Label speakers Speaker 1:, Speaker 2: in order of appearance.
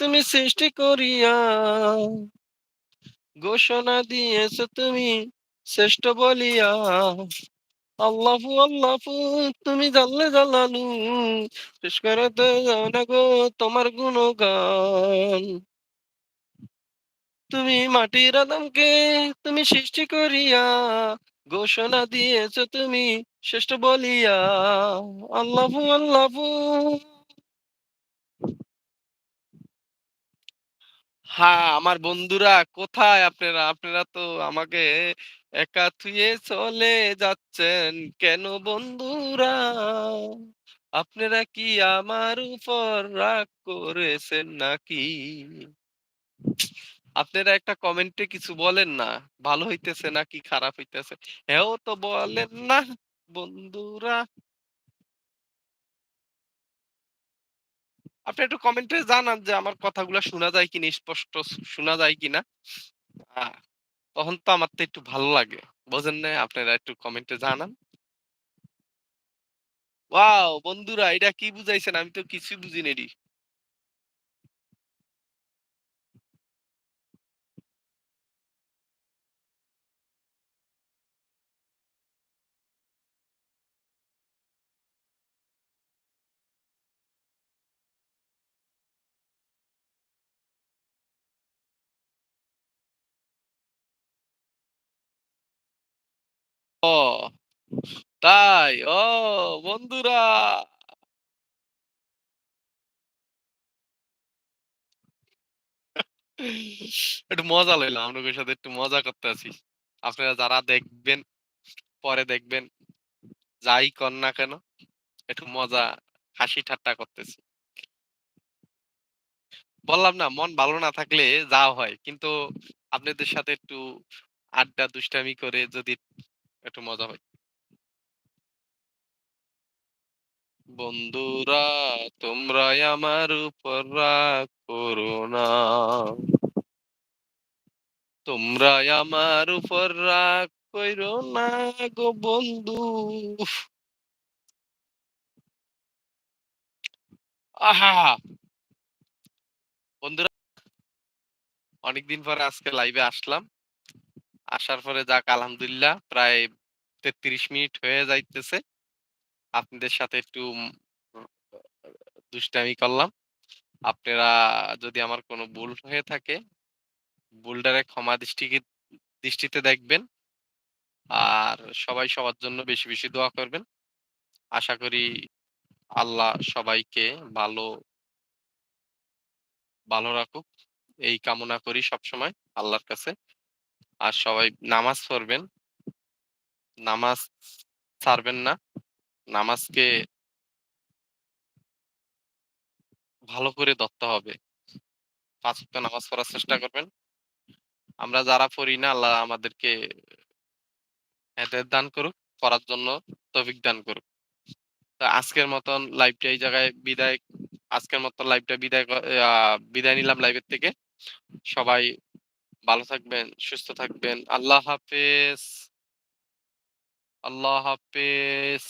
Speaker 1: তুমি সৃষ্টি করিয়া ঘোষণা দিয়েছ তুমি শ্রেষ্ঠ বলিয়া। আল্লাহু আল্লাহু, তুমি জানলে জালালু, শেষ করে দাও না গো তোমার গুণগান। তুমি মাটির আদমকে তুমি সৃষ্টি করিয়া ঘোষণা দিয়েছ তুমি শ্রেষ্ঠ বলিয়া। আল্লাহু আল্লাহু হ্যাঁ, আমার বন্ধুরা কোথায় আপনারা? আপনারা তো আমাকে একা থুয়ে চলে যাচ্ছেন কেন বন্ধুরা? আপনারা কি আমার উপর রাগ করেছেন নাকি? আপনারা একটা কমেন্টে কিছু বলেন না। ভালো হইতেছে নাকি খারাপ হইতেছে? এও তো বলেন না বন্ধুরা। আপনি একটু কমেন্টে জানান যে আমার কথাগুলো শোনা যায় কিনা, স্পষ্ট শোনা যায় কিনা? তখন তো আমার তো একটু ভালো লাগে। বোঝেন না আপনারা একটু কমেন্টে জানান। ওয়াও! বন্ধুরা এটা কি বুঝাইছেন? আমি তো কিছু বুঝি তাই? ও বন্ধুরা! একটু মজা লইলাম। আপনাদের সাথে একটু মজা করতেছি। আপনারা যারা দেখবেন, পরে দেখবেন, যাই কর না কেন, একটু মজা হাসি ঠাট্টা করতেছি। বললাম না মন ভালো না থাকলে যা হয়। কিন্তু আপনাদের সাথে একটু আড্ডা দুষ্টামি করে যদি একটু মজা হয়। বন্ধুরা তোমরা আমার উপর রাগ করো না। তোমরাই আমার উপর রাগ কইরো না গো বন্ধু। আহা! বন্ধুরা, অনেকদিন পরে আজকে লাইভে আসলাম। আসার পরে যাক, আলহামদুলিল্লাহ, প্রায় ৩৩ মিনিট হয়ে যাইতেছে। আপনাদের সাথে একটু দুষ্টামি করলাম। আপনারা যদি আমার কোনো ভুল হয়ে থাকে, ভুলটারে ক্ষমা দৃষ্টিকে দৃষ্টিতে দেখবেন। আর সবাই সবার জন্য বেশি, বেশি দোয়া করবেন। আশা করি আল্লাহ সবাইকে ভালো ভালো রাখুক। এই কামনা করি সবসময় আল্লাহর কাছে। আর সবাই নামাজ পড়বেন। নামাজ ছাড়বেন না। নামাজকে ভালো করে ধরতে হবে। ৫ ওয়াক্ত নামাজ পড়ার চেষ্টা করবেন। আমরা যারা পড়ি না আল্লাহ আমাদেরকে হেদায়েত দান করুক, পড়ার জন্য তৌফিক দান করুক। তো আজকের মতন লাইভটা এই জায়গায় বিদায় আজকের মতো লাইভটা বিদায় বিদায় নিলাম লাইভের থেকে। সবাই ভালো থাকবেন, সুস্থ থাকবেন। আল্লাহ হাফেজ। আল্লাহ হাফেজ।